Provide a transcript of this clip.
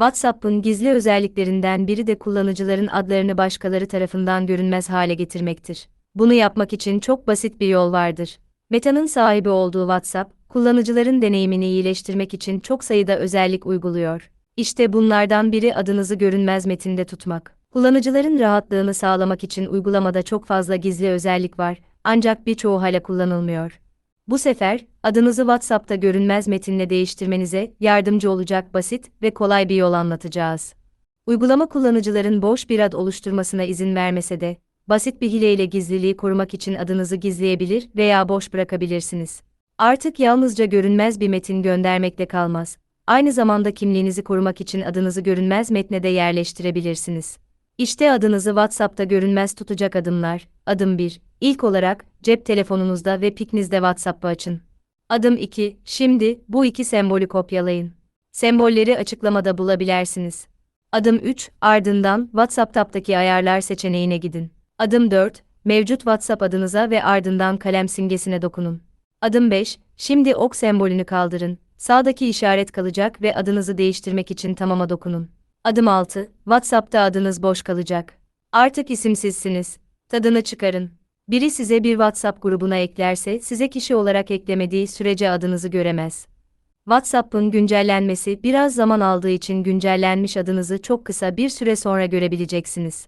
WhatsApp'ın gizli özelliklerinden biri de kullanıcıların adlarını başkaları tarafından görünmez hale getirmektir. Bunu yapmak için çok basit bir yol vardır. Meta'nın sahibi olduğu WhatsApp, kullanıcıların deneyimini iyileştirmek için çok sayıda özellik uyguluyor. İşte bunlardan biri adınızı görünmez metinde tutmak. Kullanıcıların rahatlığını sağlamak için uygulamada çok fazla gizli özellik var, ancak birçoğu hala kullanılmıyor. Bu sefer, adınızı WhatsApp'ta görünmez metinle değiştirmenize yardımcı olacak basit ve kolay bir yol anlatacağız. Uygulama kullanıcıların boş bir ad oluşturmasına izin vermese de, basit bir hileyle gizliliği korumak için adınızı gizleyebilir veya boş bırakabilirsiniz. Artık yalnızca görünmez bir metin göndermekle kalmaz. Aynı zamanda kimliğinizi korumak için adınızı görünmez metne de yerleştirebilirsiniz. İşte adınızı WhatsApp'ta görünmez tutacak adımlar. Adım 1. İlk olarak, cep telefonunuzda ve piknizde WhatsApp'ı açın. Adım 2. Şimdi, bu iki sembolü kopyalayın. Sembolleri açıklamada bulabilirsiniz. Adım 3. Ardından, WhatsApp tab'daki ayarlar seçeneğine gidin. Adım 4. Mevcut WhatsApp adınıza ve ardından kalem simgesine dokunun. Adım 5. Şimdi ok sembolünü kaldırın. Sağdaki işaret kalacak ve adınızı değiştirmek için tamama dokunun. Adım 6. WhatsApp'ta adınız boş kalacak. Artık isimsizsiniz. Tadını çıkarın. Biri size bir WhatsApp grubuna eklerse size kişi olarak eklemediği sürece adınızı göremez. WhatsApp'ın güncellenmesi biraz zaman aldığı için güncellenmiş adınızı çok kısa bir süre sonra görebileceksiniz.